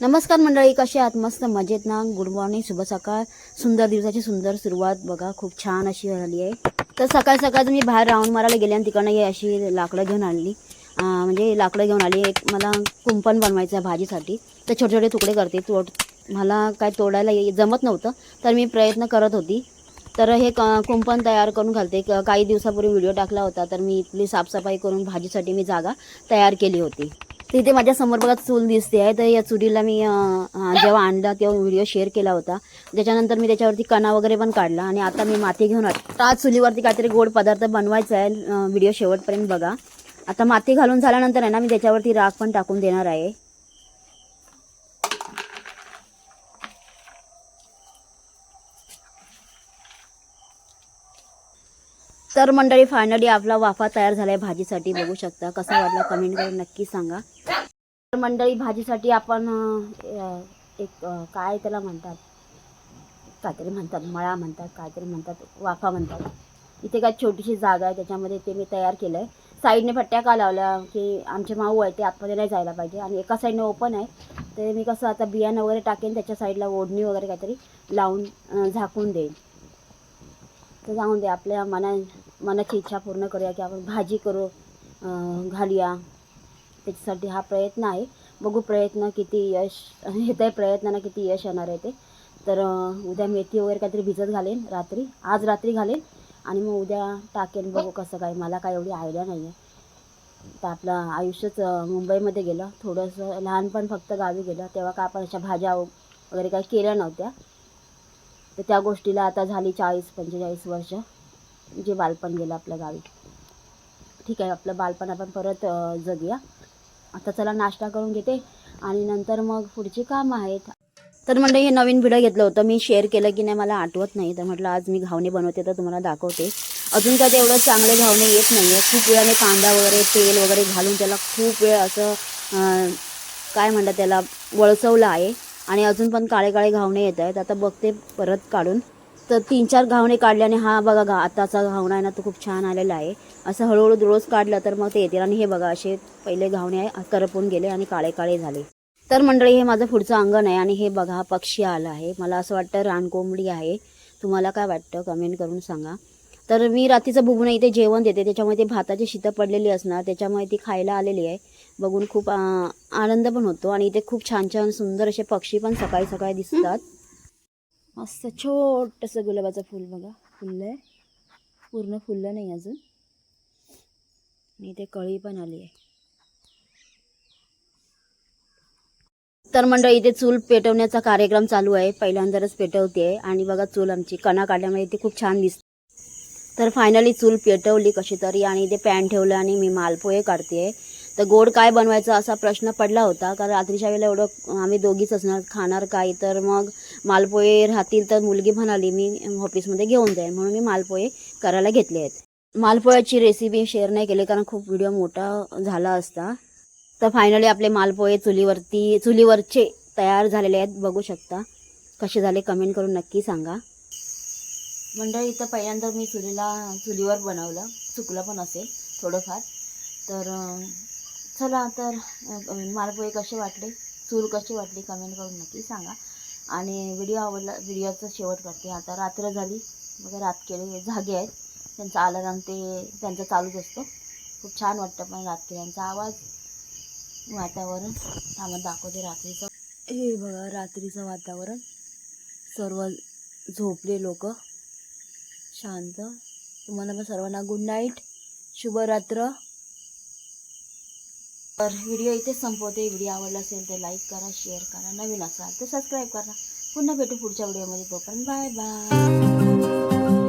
नमस्कार मंडळी कसे आहात? मस्त मजेत ना? गुड मॉर्निंग शुभ सकाळ. सुंदर दिवसाची सुंदर सुरुवात बघा खूप छान अशी झाली आहे. तर सकाळ सकाळ मी बाहेर राऊंड मारायला गेले आणि तिकडनं हे अशी लाकडं घेऊन आणली म्हणजे लाकडं घेऊन आली एक मला कुंपण बनवायचं आहे भाजीसाठी. तर छोटे छोटे तुकडे करते. तोड मला काय तोडायला जमत नव्हतं तर मी प्रयत्न करत होती. तर हे क कुंपण तयार करून घालते. काही दिवसापूर्वी व्हिडिओ टाकला होता तर मी इथली साफसफाई करून भाजीसाठी मी जागा तयार केली होती. तिथे माझ्यासमोर बघा चूल दिसते आहे. तर या चुलीला मी जेव्हा आणला तेव्हा व्हिडिओ शेअर केला होता. त्याच्यानंतर मी त्याच्यावरती कणा वगैरे पण काढला आणि आता मी माती घेऊन आले. आज चुलीवरती काहीतरी गोड पदार्थ बनवायचा आहे व्हिडिओ शेवटपर्यंत बघा. आता माती घालून झाल्यानंतर आहे ना मी त्याच्यावरती राख पण टाकून देणार आहे. तर मंडळी फायनली आपला वाफा तयार झालाय भाजीसाठी. बघू शकता कसा वाटला कमेंट करून नक्की सांगा. तर मंडळी भाजीसाठी आपण एक काय त्याला म्हणतात? काहीतरी म्हणतात मळा म्हणतात काहीतरी म्हणतात वाफा म्हणतात. इथे काय छोटीशी जागा आहे त्याच्यामध्ये ते मी तयार केलं आहे साईडने पट्ट्या का लावल्या की आमचे माऊ आहे ते आतमध्ये नाही जायला पाहिजे. आणि एका साईडने ओपन आहे. ते मी कसं आता बियाणं वगैरे टाकेन त्याच्या साईडला ओढणी वगैरे काहीतरी लावून झाकून देईन. तर जाऊन दे आपल्या मना मनाची इच्छा पूर्ण करूया की आपण भाजी करू घालूया. त्याच्यासाठी हा प्रयत्न आहे. बघू प्रयत्न किती यश येत आहे प्रयत्नांना किती यश येणार आहे ते. तर उद्या मेथी वगैरे काहीतरी भिजत घालेन रात्री. आज रात्री घालेन. आणि मग उद्या टाकेन बघू कसं काय. मला काय एवढी आयडिया नाही आहे तर आपलं आयुष्यच मुंबईमध्ये गेलं. थोडंसं लहानपण फक्त गावी गेलं. तेव्हा का आपण अशा भाज्या वगैरे काही केल्या नव्हत्या. तर त्या गोष्टीला आता झाली चाळीस पंचेचाळीस वर्ष. जे बालपण गेलं आपल्या गावी. ठीक आहे आपलं बालपण आपण परत जगूया. आता चला नाश्ता करून घेते आणि नंतर मग पुढची कामं आहेत. तर म्हणलं हे नवीन व्हिडिओ घेतलं होतं. मी शेअर केलं की नाही मला आठवत नाही. तर म्हटलं आज मी घावणे बनवते तर तुम्हाला दाखवते. अजून त्यात एवढं चांगले घावणे येत नाही आहे खूप वेळाने कांदा वगैरे तेल वगैरे घालून त्याला खूप वेळ असं काय म्हणतात त्याला वळसवलं आहे. आणि अजून पण काळे काळे घावणे येत आहेत. आता बघते परत काढून. तर तीन चार घावणे काढल्याने हा बघा घा आताचा घावणा आहे ना तो खूप छान आलेला आहे. असं हळूहळू रोज काढलं तर मग ते येतील. आणि हे बघा असे पहिले घावणे आहे करपून गेले आणि काळे काळे झाले. तर मंडळी हे माझं पुढचं अंगण आहे आणि हे बघा हा पक्षी आला आहे. मला असं वाटतं रानकोंबडी आहे. तुम्हाला काय वाटतं कमेंट करून सांगा. तर मी रात्रीचं बुबणं इथे जेवण देते. त्याच्यामुळे ते भाताची शीतं पडलेली असणार. त्याच्यामुळे ती खायला आलेली आहे. बघून खूप आनंद पण होतो. आणि इथे खूप छान छान सुंदर असे पक्षी पण सकाळी सकाळी दिसतात. मस्त छोटंसं गुलाबाचं फूल बघा. फुललं आहे पूर्ण फुललं नाही अजून. आणि ते कळी पण आली आहे. तर मंडळी इथे चूल पेटवण्याचा कार्यक्रम चालू आहे. पहिल्यांदाच पेटवते आणि बघा चूल आमची कणा काढल्यामुळे ती खूप छान दिसते. तर फायनली चूल पेटवली कशी तरी आणि इथे पॅन ठेवलं आणि मी मालपोहे काढते तर गोड काय बनवायचं असा प्रश्न पडला होता. कारण रात्रीच्या वेळेला एवढं आम्ही दोघीच असणार. खाणार काय? तर मग मालपोहे राहतील तर मुलगी म्हणाली मी ऑफिसमध्ये घेऊन जाईल म्हणून मी मालपोहे करायला घेतले आहेत. मालपोह्याची रेसिपी शेअर नाही केली कारण खूप व्हिडिओ मोठा झाला असता. तर फायनली आपले मालपोहे चुलीवरती चुलीवरचे तयार झालेले आहेत. बघू शकता कसे झाले. कमेंट करून नक्की सांगा. मंडळी इथं पहिल्यांदा मी चुलीला चुलीवर बनवलं. चुकलं पण असेल थोडंफार. तर चला तर मालपोहे कसे वाटले? चूल कशी वाटली? कमेंट करून नक्की सांगा. आणि व्हिडिओ आवडला व्हिडिओचा शेवट करते. आता रात्र झाली. मग रात केले जागे आहेत. त्यांचा अलाराम ते त्यांचा चालूच असतो. खूप छान वाटतं पण रात्री आवाज. वातावरण. आम्हाला दाखवते रात्रीचं. हे बघा रात्रीचं वातावरण. सर्व झोपले लोक. शांत. तुम्हाला पण सर्वांना गुड नाईट शुभरात्र. तर व्हिडिओ इथे संपवते. व्हिडिओ आवडला असेल तर लाईक करा शेअर करा. नवीन असाल तर सबस्क्राईब करा. पुन्हा भेटू पुढच्या व्हिडिओमध्ये. तोपर्यंत बाय बाय